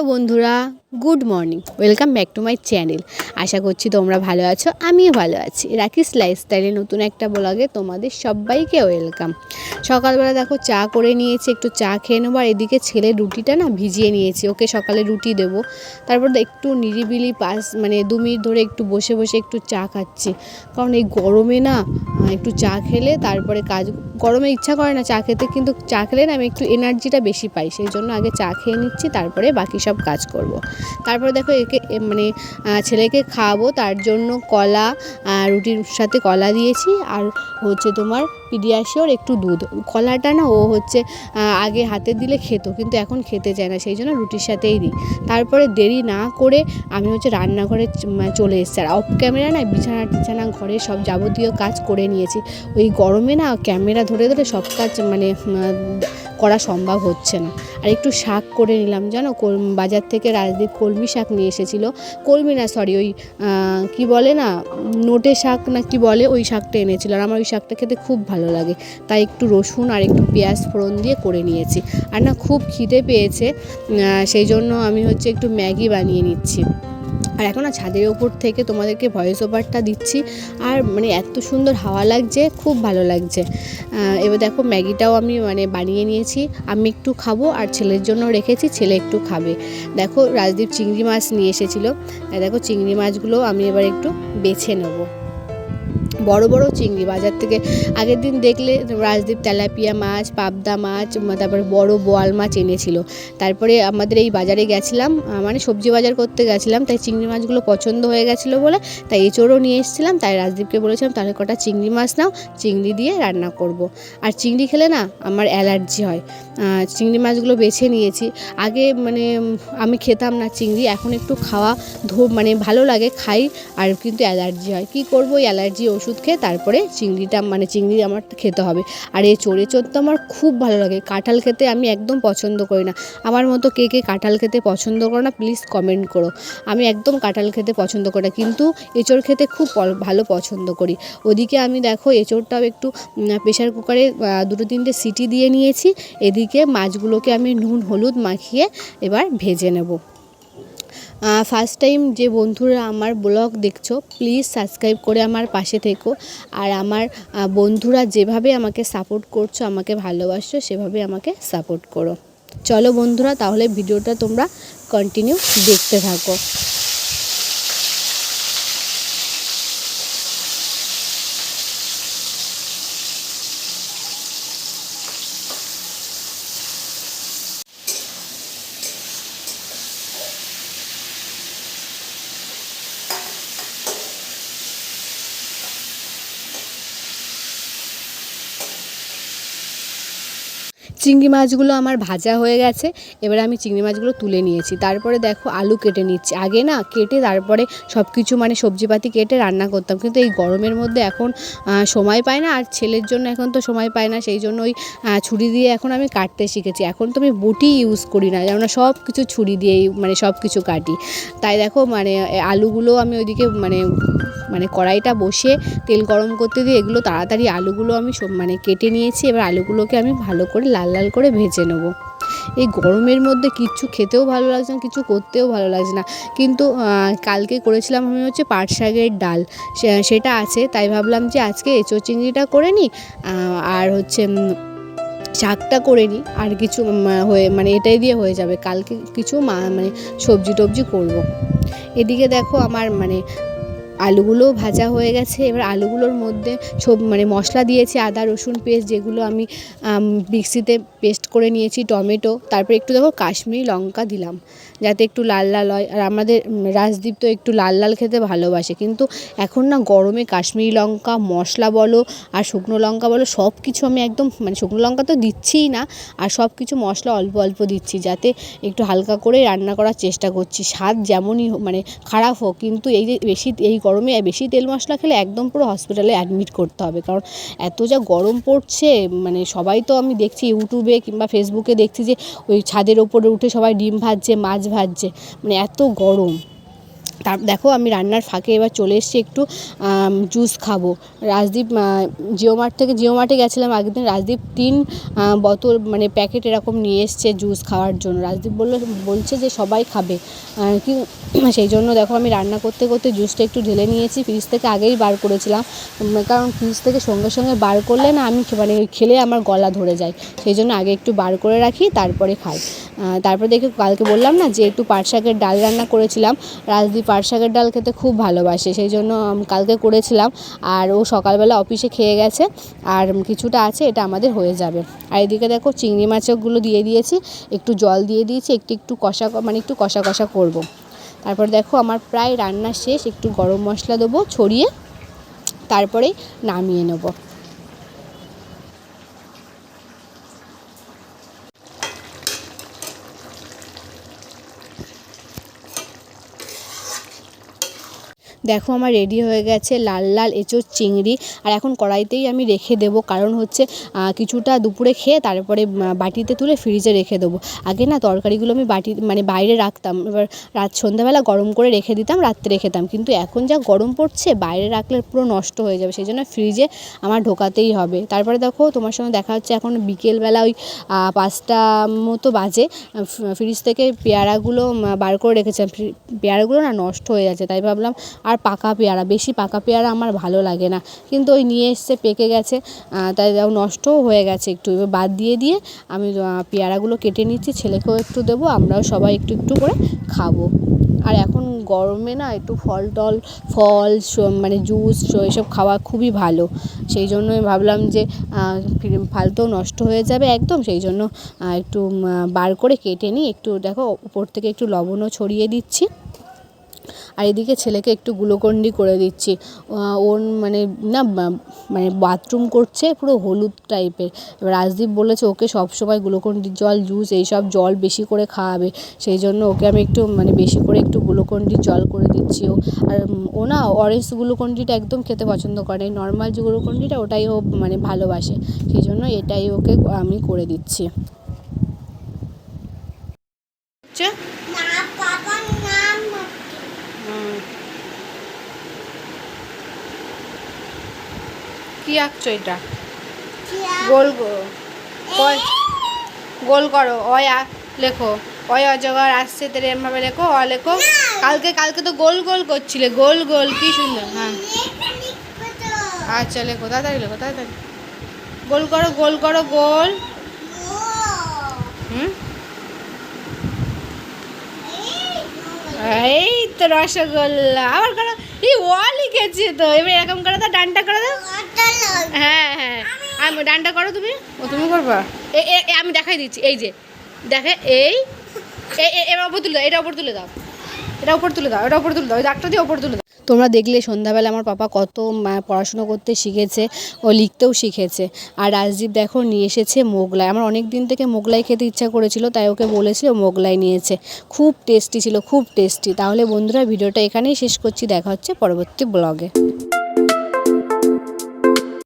বন্ধুরা good morning, welcome back to my channel. আশা করছি তোমরা ভালো আছো, আমিও ভালো আছি। রাকিস লাইফস্টাইলে নতুন একটা ব্লগে তোমাদের সবাইকে ওয়েলকাম। সকালবেলা দেখো চা করে নিয়েছি, একটু চা খেয়ে নেব, আর এদিকে ছেলে রুটিটা না ভিজিয়ে নিয়েছি, ওকে সকালে রুটি দেবো। তারপর একটু নিরিবিলি পাস মানে দু মিনিট ধরে একটু বসে বসে একটু চা খাচ্ছি। কারণ এই গরমে না একটু চা খেলে তারপরে কাজ গরমে ইচ্ছা করে না চা খেতে, কিন্তু চা খেলে না আমি একটু এনার্জিটা বেশি পাই। সেই জন্য আগে চা খেয়ে নিচ্ছি, তারপরে বাকি সব কাজ করব। তারপরে দেখো একে মানে ছেলেকে খাওয়াবো, তার জন্য কলা রুটির সাথে কলা দিয়েছি, আর হচ্ছে তোমার পিডিয়াশিওর একটু দুধ। কলাটা না ও হচ্ছে আগে হাতে দিলে খেত, কিন্তু এখন খেতে চায় না, সেই জন্য রুটির সাথেই দিই। তারপরে দেরি না করে আমি হচ্ছে রান্নাঘরে চলে এসেছি। আর অফ ক্যামেরা না বিছানা টিছানা ঘরে সব যাবতীয় কাজ করে নিয়েছি। ওই গরমে না ক্যামেরা ধরে ধরে সব কাজ মানে করা সম্ভব হচ্ছে না। আর একটু শাক করে নিলাম, জানো? বাজার থেকে রাজদীপ কলমি শাক নিয়ে এসেছিল। কলমি না সরি ওই কি বলে না নোটে শাক না কি বলে, ওই শাকটা এনেছিল। আর আমার ওই শাকটা খেতে খুব ভালো লাগে। তাই একটু রসুন আর একটু পেঁয়াজ ফোড়ন দিয়ে করে নিয়েছি। আর না, খুব খিদে পেয়েছে সেই জন্য আমি হচ্ছে একটু ম্যাগি বানিয়ে নিচ্ছি। আর এখন না, ছাদের ওপর থেকে তোমাদেরকে ভয়েস ওভারটা দিচ্ছি। আর মানে এত সুন্দর হাওয়া লাগছে, খুব ভালো লাগছে। এবার দেখো ম্যাগিটাও আমি মানে বানিয়ে নিয়েছি। আমি একটু খাব আর ছেলের জন্য রেখেছি, ছেলে একটু খাবে। দেখো রাজদীপ চিংড়ি মাছ নিয়ে এসেছিল। দেখো চিংড়ি মাছগুলো আমি এবার একটু বেছে নেব। বড় বড় চিংড়ি বাজার থেকে। আগের দিন দেখলে রাজদীপ তেলাপিয়া মাছ, পাবদা মাছ তারপরে বড় বোয়াল মাছ এনেছিল। তারপরে আমাদের এই বাজারে গেছিলাম মানে সবজি বাজার করতে গেছিলাম, তাই চিংড়ি মাছগুলো পছন্দ হয়ে গেছিল বলে তাই এঁচোড়ও নিয়ে এসেছিলাম, তাই রাজদীপকে বলেছিলাম, তাহলে কটা চিংড়ি মাছ নাও, চিংড়ি দিয়ে রান্না করব। আর চিংড়ি খেলে না আমার অ্যালার্জি হয়। চিংড়ি মাছগুলো বেছে নিয়েছি। আগে মানে আমি খেতাম না চিংড়ি, এখন একটু খাওয়া ধো মানে ভালো লাগে, খাই, আর কিন্তু অ্যালার্জি হয়। কি করব অ্যালার্জি ওষুধ খেয়ে তারপরে চিংড়িটা মানে চিংড়ি আমার খেতে হবে। আর এই চড়ে চড় তো আমার খুব ভালো লাগে। কাঁঠাল খেতে আমি একদম পছন্দ করি না। আমার মতো কে কে কাঁঠাল খেতে পছন্দ করো না প্লিজ কমেন্ট করো। আমি একদম কাঁঠাল খেতে পছন্দ করি না, কিন্তু এঁচড় খেতে খুব ভালো পছন্দ করি। ওদিকে আমি দেখো এঁচড়টাও একটু প্রেশার কুকারে দুটো তিনটে সিটি দিয়ে নিয়েছি। এদিকে মাছগুলোকে আমি নুন, হলুদ মাখিয়ে এবার ভেজে নেব। ফার্স্ট টাইম যে বন্ধুরা আমার ব্লগ দেখছ প্লিজ সাবস্ক্রাইব করে আমার পাশে থেকো। আর আমার বন্ধুরা যেভাবে আমাকে সাপোর্ট করছ, আমাকে ভালোবাসছো, সেভাবে আমাকে সাপোর্ট করো। চলো বন্ধুরা, তাহলে ভিডিওটা তোমরা কন্টিনিউ দেখতে থাকো। চিংড়ি মাছগুলো আমার ভাজা হয়ে গেছে, এবারে আমি চিংড়ি মাছগুলো তুলে নিয়েছি। তারপরে দেখো আলু কেটে নিচ্ছি। আগে না কেটে তারপরে সব কিছু মানে সবজিপাতি কেটে রান্না করতাম। কিন্তু এই গরমের মধ্যে এখন সময় পাই না, আর ছেলের জন্য এখন তো সময় পায় না, সেই জন্য ওই ছুরি দিয়ে এখন আমি কাটতে শিখেছি। এখন তো আমি বটি ইউজ করি না, যেমন সব কিছু ছুরি দিয়েই মানে সব কিছু কাটি। তাই দেখো মানে আলুগুলো আমি ওইদিকে মানে মানে কড়াইটা বসিয়ে তেল গরম করতে দিয়ে এগুলো তাড়াতাড়ি আলুগুলো আমি সব মানে কেটে নিয়েছি, এবার আলুগুলোকে আমি ভালো করে লাল লাল করে ভেজে নেব। এই গরমের মধ্যে কিচ্ছু খেতেও ভালো লাগছে না, কিছু করতেও ভালো লাগছে না। কিন্তু কালকে করেছিলাম আমি হচ্ছে পাট শাকের ডাল সেটা আছে, তাই ভাবলাম যে আজকে এঁচো চিংড়িটা করে নিই আর হচ্ছে শাকটা করে নিই, আর কিছু হয়ে মানে এটাই দিয়ে হয়ে যাবে। কালকে কিছু মানে সবজি টবজি করব। এদিকে দেখো আমার মানে আলুগুলোও ভাজা হয়ে গেছে। এবার আলুগুলোর মধ্যে মানে মশলা দিয়েছি, আদা, রসুন পেস্ট যেগুলো আমি, মিক্সিতে পেস্ট করে নিয়েছি, টমেটো, তারপর একটু দেখো কাশ্মীরি লঙ্কা দিলাম। যাতে একটু লাল লাল হয়। আর আমাদের রাজদীপ তো একটু লাল লাল খেতে ভালোবাসে। কিন্তু এখন না গরমে কাশ্মীরি লঙ্কা, মশলা বলো, আর শুকনো লঙ্কা বলো সব কিছু আমি একদম মানে শুকনো লঙ্কা তো দিচ্ছিই না, আর সব কিছু মশলা অল্প অল্প দিচ্ছি যাতে একটু হালকা করে রান্না করার চেষ্টা করছি। স্বাদ যেমনই মানে খারাপ হোক, কিন্তু এই যে বেশি, এই গরমে বেশি তেল মশলা খেলে একদম পুরো হসপিটালে অ্যাডমিট করতে হবে। কারণ এত যা গরম পড়ছে মানে সবাই তো আমি দেখছি ইউটিউবে কিংবা ফেসবুকে দেখছি যে ওই ছাদের ওপরে উঠে সবাই ডিম ভাজছে, মাছ ভাজছে মানে এত গরম। তার, দেখো আমি রান্নার ফাঁকে এবার চলে এসেছি একটু জুস খাব। রাজদীপ জিও মার্ট থেকে, জিও মার্টে গেছিলাম আগের দিন, রাজদীপ তিন বোতল মানে প্যাকেট এরকম নিয়ে এসছে জুস খাওয়ার জন্য। রাজদীপ বলল, বলছে যে সবাই খাবে। কি, সেই জন্য দেখো আমি রান্না করতে করতে জুসটা একটু ঢেলে নিয়েছি ফ্রিজ থেকে আগেই বার করেছিলাম। কারণ ফ্রিজ থেকে সঙ্গে সঙ্গে বার করলে না আমি মানে খেলে আমার গলা ধরে যায়। সেই জন্য আগে একটু বার করে রাখি, তারপরে খাই। তারপর দেখে কালকে বললাম না যে একটু পাট শাকের ডাল রান্না করেছিলাম। রাজদীপ পাট শাকের ডাল খেতে খুব ভালোবাসে, সেই জন্য কালকে করেছিলাম। আর ও সকালবেলা অফিসে খেয়ে গেছে, আর কিছুটা আছে, এটা আমাদের হয়ে যাবে। আর এদিকে দেখো, চিংড়ি মাছগুলো দিয়ে দিয়েছি, একটু জল দিয়ে দিয়েছি, একটু একটু কষা মানে একটু কষা কষা করব। তারপর দেখো, আমার প্রায় রান্না শেষ, একটু গরম মশলা দেবো, ছড়িয়ে তারপরে নামিয়ে নেব। দেখো আমার রেডি হয়ে গেছে লাল লাল এঁচোড় চিংড়ি। আর এখন কড়াইতেই আমি রেখে দেবো, কারণ হচ্ছে কিছুটা দুপুরে খেয়ে তারপরে বাটিতে তুলে ফ্রিজে রেখে দেবো। আগে না তরকারিগুলো আমি বাটি মানে বাইরে রাখতাম, এবার রাত সন্ধ্যাবেলা গরম করে রেখে দিতাম, রাত্রে খেতাম। কিন্তু এখন যা গরম পড়ছে, বাইরে রাখলে পুরো নষ্ট হয়ে যাবে সেই জন্য ফ্রিজে আমার ঢোকাতেই হবে। তারপরে দেখো, তোমার সঙ্গে দেখা হচ্ছে এখন বিকেলবেলা ওই পাঁচটা মতো বাজে ফ্রিজ থেকে পেয়ারাগুলো বার করে রেখেছিলাম। পেয়ারাগুলো না নষ্ট হয়ে যাচ্ছে, তাই ভাবলাম আর পাকা পেয়ারা, বেশি পাকা পেয়ারা আমার ভালো লাগে না। কিন্তু ওই নিয়ে এসছে, পেকে গেছে তাই নষ্টও হয়ে গেছে একটু। এবার বাদ দিয়ে দিয়ে আমি পেয়ারাগুলো কেটে নিচ্ছি, ছেলেকেও একটু দেবো, আমরাও সবাই একটু একটু করে খাব। আর এখন গরমে না একটু ফল টল, ফল মানে জুস এসব খাওয়া খুবই ভালো। সেই জন্যই ভাবলাম যে ফালতু নষ্ট হয়ে যাবে একদম, সেই জন্য একটু বার করে কেটে নিই। একটু দেখো উপর থেকে একটু লবণও ছড়িয়ে দিচ্ছি। আর এদিকে ছেলেকে একটু গ্লুকন্ডি করে দিচ্ছি। ওর মানে না মানে বাথরুম করছে পুরো হলুদ টাইপের। এবার রাজদীপ বলেছে ওকে সবসময় গ্লুকন্ডির জল, জুস এইসব জল বেশি করে খাওয়াবে। সেই জন্য ওকে আমি একটু মানে বেশি করে একটু গ্লুকন্ডির জল করে দিচ্ছি ও। আর ও না অরেঞ্জ গ্লুকন্ডিটা একদম খেতে পছন্দ করে নর্মাল যে গ্লুকন্ডিটা ওটাই ও মানে ভালোবাসে। সেই জন্য এটাই ওকে আমি করে দিচ্ছি আচ্ছা না বাবার নাম হুম। কি আঁকছো এটা গোল গো- কয়? গোল করো। অয়া লেখো। অয় অজগর আসছে তেরে এমভাবে লেখো অ লেখো। কালকে কালকে তো গোল গোল করছিলে। গোল গোল কি সুন্দর। হ্যাঁ। আচ্ছা লেখো। তাড়াতাড়ি লেখো তাড়াতাড়ি। গোল করো গোল করো গোল। হুম? এই তো রসগোল্লা। আবার করো। এই ও লিখেছে তো। এবার এরকম করে দাও ডানটা করে দাও। হ্যাঁ হ্যাঁ। আমি ডানটা করো তুমি। ও তুমি করবা? আমি দেখাই দিচ্ছি এই যে। দেখে এই এবার ওপর তুলে দাও এটা ওপর তুলে দাও। এটা ওপর তুলে দাও এটা ওপর তুলে দাও ওই দাগটা দিয়ে ওপর তুলে দাও। তোমরা দেখলে সন্ধ্যাবেলা আমার পাপা কত পড়াশুনো করতে শিখেছে, ও লিখতেও শিখেছে। আর রাজদীপ দেখো নিয়ে এসেছে মোগলাই। আমার অনেক দিন থেকে মোগলাই খেতে ইচ্ছা করেছিল, তাই ওকে বলেছিল মোগলাই নিয়েছে। খুব টেস্টি ছিল, খুব টেস্টি। তাহলে বন্ধুরা, ভিডিওটা এখানেই শেষ করছি। দেখা হচ্ছে পরবর্তী ব্লগে।